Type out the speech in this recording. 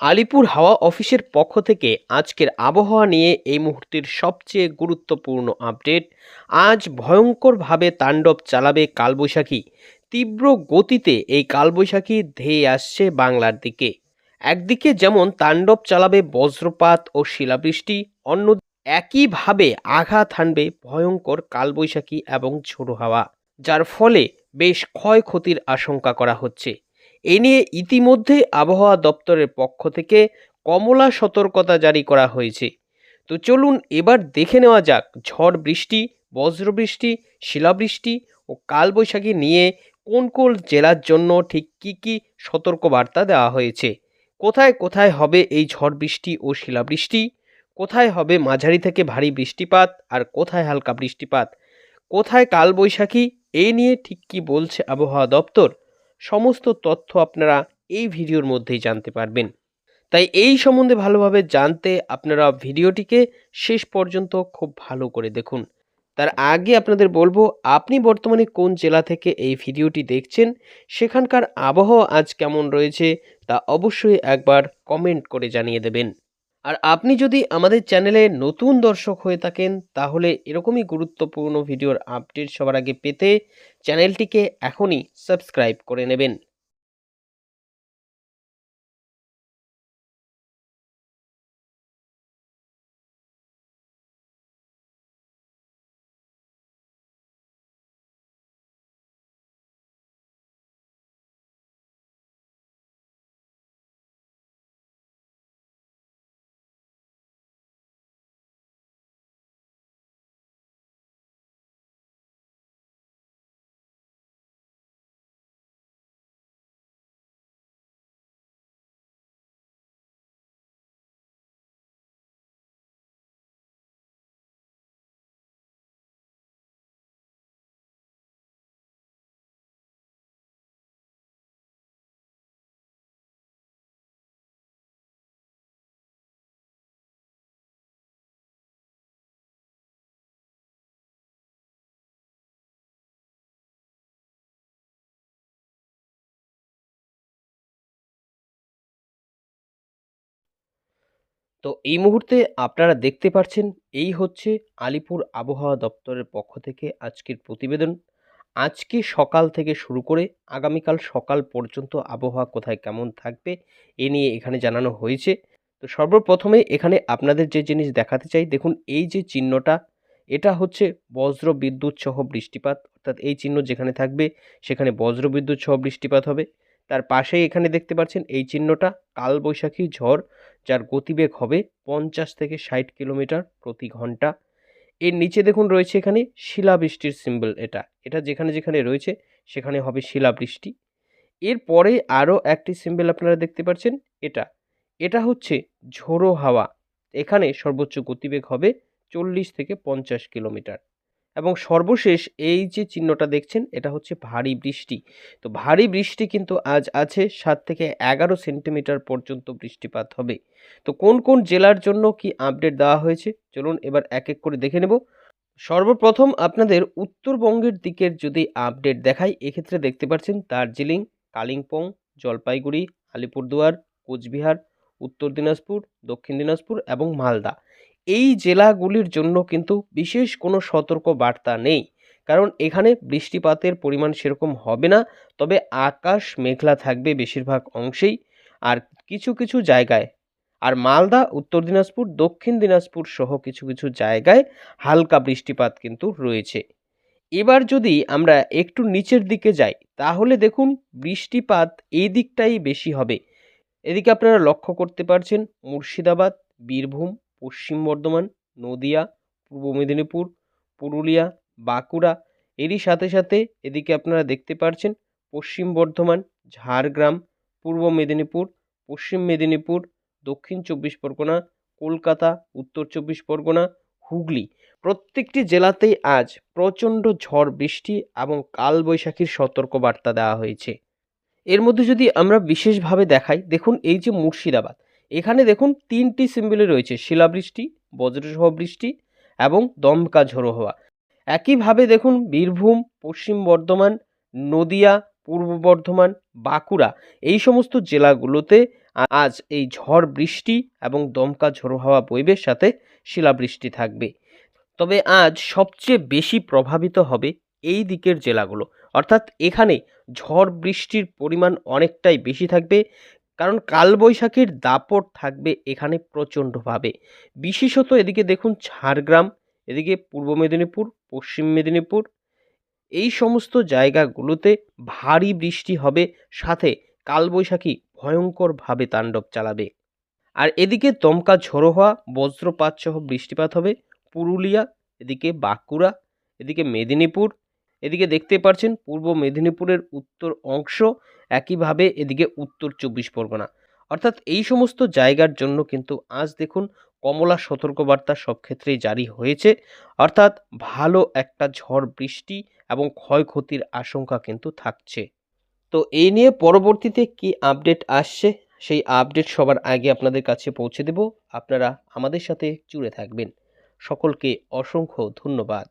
আলিপুর হাওয়া অফিসের পক্ষ থেকে আজকের আবহাওয়া নিয়ে এই মুহূর্তের সবচেয়ে গুরুত্বপূর্ণ আপডেট, আজ ভয়ঙ্করভাবে তাণ্ডব চালাবে কালবৈশাখী। তীব্র গতিতে এই কালবৈশাখী ধেয়ে আসছে বাংলার দিকে। একদিকে যেমন তাণ্ডব চালাবে বজ্রপাত ও শিলাবৃষ্টি, অন্য একইভাবে আঘাত হানবে ভয়ঙ্কর কালবৈশাখী এবং ঝোড়ো হাওয়া, যার ফলে বেশ ক্ষয়ক্ষতির আশঙ্কা করা হচ্ছে। এ নিয়ে ইতিমধ্যে আবহাওয়া দপ্তরের পক্ষ থেকে কমলা সতর্কতা জারি করা হয়েছে। তো চলুন এবার দেখে নেওয়া যাক ঝড় বৃষ্টি, বজ্রবৃষ্টি, শিলাবৃষ্টি ও কালবৈশাখী নিয়ে কোন কোন জেলার জন্য ঠিক কী কী সতর্কবার্তা দেওয়া হয়েছে। কোথায় কোথায় হবে এই ঝড় বৃষ্টি ও শিলাবৃষ্টি? কোথায় হবে মাঝারি থেকে ভারী বৃষ্টিপাত আর কোথায় হালকা বৃষ্টিপাত? কোথায় কালবৈশাখী? এই নিয়ে ঠিক কী বলছে আবহাওয়া দপ্তর? সমস্ত তথ্য আপনারা এই ভিডিওর মধ্যেই জানতে পারবেন। তাই এই সম্বন্ধে ভালোভাবে জানতে আপনারা ভিডিওটিকে শেষ পর্যন্ত খুব ভালো করে দেখুন। তার আগে আপনাদের বলব, আপনি বর্তমানে কোন জেলা থেকে এই ভিডিওটি দেখছেন, সেখানকার আবহাওয়া আজ কেমন রয়েছে তা অবশ্যই একবার কমেন্ট করে জানিয়ে দেবেন। আর আপনি যদি আমাদের চ্যানেলে নতুন দর্শক হয়ে থাকেন, তাহলে এরকমই গুরুত্বপূর্ণ ভিডিওর আপডেট সবার আগে পেতে চ্যানেলটিকে এখনই সাবস্ক্রাইব করে নেবেন। তো এই মুহূর্তে আপনারা দেখতে পাচ্ছেন এই হচ্ছে আলিপুর আবহাওয়া দপ্তরের পক্ষ থেকে আজকের প্রতিবেদন। আজকে সকাল থেকে শুরু করে আগামীকাল সকাল পর্যন্ত আবহাওয়া কোথায় কেমন থাকবে, এ নিয়ে এখানে জানানো হয়েছে। তো সর্বপ্রথমে এখানে আপনাদের যে জিনিস দেখাতে চাই, দেখুন এই যে চিহ্নটা, এটা হচ্ছে বজ্র বিদ্যুৎ সহ বৃষ্টিপাত। অর্থাৎ এই চিহ্ন যেখানে থাকবে, সেখানে বজ্র বিদ্যুৎ সহ বৃষ্টিপাত হবে। তার পাশেই এখানে দেখতে পাচ্ছেন এই চিহ্নটা, কালবৈশাখী ঝড়। যার গতিবেগ হবে পঞ্চাশ থেকে ষাট কিলোমিটার প্রতি ঘণ্টা। এর নিচে দেখুন রয়েছে এখানে শিলাবৃষ্টির সিম্বল এটা। এটা যেখানে যেখানে রয়েছে, সেখানে হবে শিলাবৃষ্টি। এরপরে আরও একটি সিম্বল আপনারা দেখতে পাচ্ছেন, এটা। এটা হচ্ছে ঝোড়ো হাওয়া। এখানে সর্বোচ্চ গতিবেগ হবে চল্লিশ থেকে পঞ্চাশ কিলোমিটার। এবং সর্বশেষ এই যে চিহ্নটা দেখছেন, এটা হচ্ছে ভারী বৃষ্টি। তো ভারী বৃষ্টি কিন্তু আজ আছে সাত থেকে এগারো সেন্টিমিটার পর্যন্ত বৃষ্টিপাত হবে। তো কোন কোন জেলার জন্য কি আপডেট দেওয়া হয়েছে? চলুন এবার এক এক করে দেখে নেব। সর্বপ্রথম আপনাদের উত্তরবঙ্গের দিকের যদি আপডেট দেখাই, এক্ষেত্রে দেখতে পাচ্ছেন দার্জিলিং, কালিম্পং, জলপাইগুড়ি, আলিপুরদুয়ার, কোচবিহার, উত্তর দিনাজপুর, দক্ষিণ দিনাজপুর এবং মালদা। এই জেলাগুলির জন্য কিন্তু বিশেষ কোনো সতর্ক বার্তা নেই। কারণ এখানে বৃষ্টিপাতের পরিমাণ সেরকম হবে না, তবে আকাশ মেঘলা থাকবে বেশিরভাগ অংশেই। আর কিছু কিছু জায়গায়, আর মালদা, উত্তর দিনাজপুর, দক্ষিণ দিনাজপুর সহ কিছু কিছু জায়গায় হালকা বৃষ্টিপাত কিন্তু রয়েছে। এবার যদি আমরা একটু নিচের দিকে যাই, তাহলে দেখুন বৃষ্টিপাত এই দিকটাই বেশি হবে। এদিকে আপনারা লক্ষ্য করতে পারছেন মুর্শিদাবাদ, বীরভূম পশ্চিম বর্ধমান, নদিয়া, পূর্ব মেদিনীপুর, পুরুলিয়া, বাঁকুড়া। এরই সাথে সাথে এদিকে আপনারা দেখতে পারছেন পশ্চিম বর্ধমান, ঝাড়গ্রাম, পূর্ব মেদিনীপুর, পশ্চিম মেদিনীপুর, দক্ষিণ চব্বিশ পরগনা, কলকাতা, উত্তর চব্বিশ পরগনা, হুগলি। প্রত্যেকটি জেলাতেই আজ প্রচণ্ড ঝড়, বৃষ্টি এবং কালবৈশাখীর সতর্কবার্তা দেওয়া হয়েছে। এর মধ্যে যদি আমরা বিশেষভাবে দেখাই, দেখুন এই যে মুর্শিদাবাদ। এখানে দেখুন তিনটি সিম্বলে রয়েছে, শিলাবৃষ্টি, বজ্রসহ বৃষ্টি এবং দমকা ঝোড়ো হওয়া। একইভাবে দেখুন বীরভূম, পশ্চিম বর্ধমান, নদিয়া, পূর্ব বর্ধমান, বাঁকুড়া এই সমস্ত জেলাগুলোতে আজ এই ঝড় বৃষ্টি এবং দমকা ঝোড়ো হাওয়া বইবে সাথে শিলাবৃষ্টি থাকবে। তবে আজ সবচেয়ে বেশি প্রভাবিত হবে এই দিকের জেলাগুলো। অর্থাৎ এখানে ঝড় বৃষ্টির পরিমাণ অনেকটাই বেশি থাকবে। কারণ কালবৈশাখীর দাপট থাকবে এখানে প্রচণ্ডভাবে। বিশেষত এদিকে দেখুন ঝাড়গ্রাম, এদিকে পূর্ব মেদিনীপুর, পশ্চিম মেদিনীপুর। এই সমস্ত জায়গাগুলোতে ভারী বৃষ্টি হবে, সাথে কালবৈশাখী ভয়ঙ্করভাবে তাণ্ডব চালাবে। আর এদিকে দমকা ঝোড়ো হওয়া বজ্রপাত সহ বৃষ্টিপাত হবে। পুরুলিয়া, এদিকে বাঁকুড়া, এদিকে মেদিনীপুর এদিকে দেখতে পাচ্ছেন পূর্ব মেদিনীপুরের উত্তর অংশ একইভাবে এদিকে উত্তর চব্বিশ পরগনা। অর্থাৎ এই সমস্ত জায়গার জন্য কিন্তু আজ দেখুন কমলা সতর্কবার্তা সব ক্ষেত্রেই জারি হয়েছে। অর্থাৎ ভালো একটা ঝড়, বৃষ্টি এবং ক্ষয়ক্ষতির আশঙ্কা কিন্তু থাকছে। তো এই নিয়ে পরবর্তীতে কি আপডেট আসছে সেই আপডেট সবার আগে আপনাদের কাছে পৌঁছে দেব। আপনারা আমাদের সাথে জুড়ে থাকবেন। সকলকে অসংখ্য ধন্যবাদ।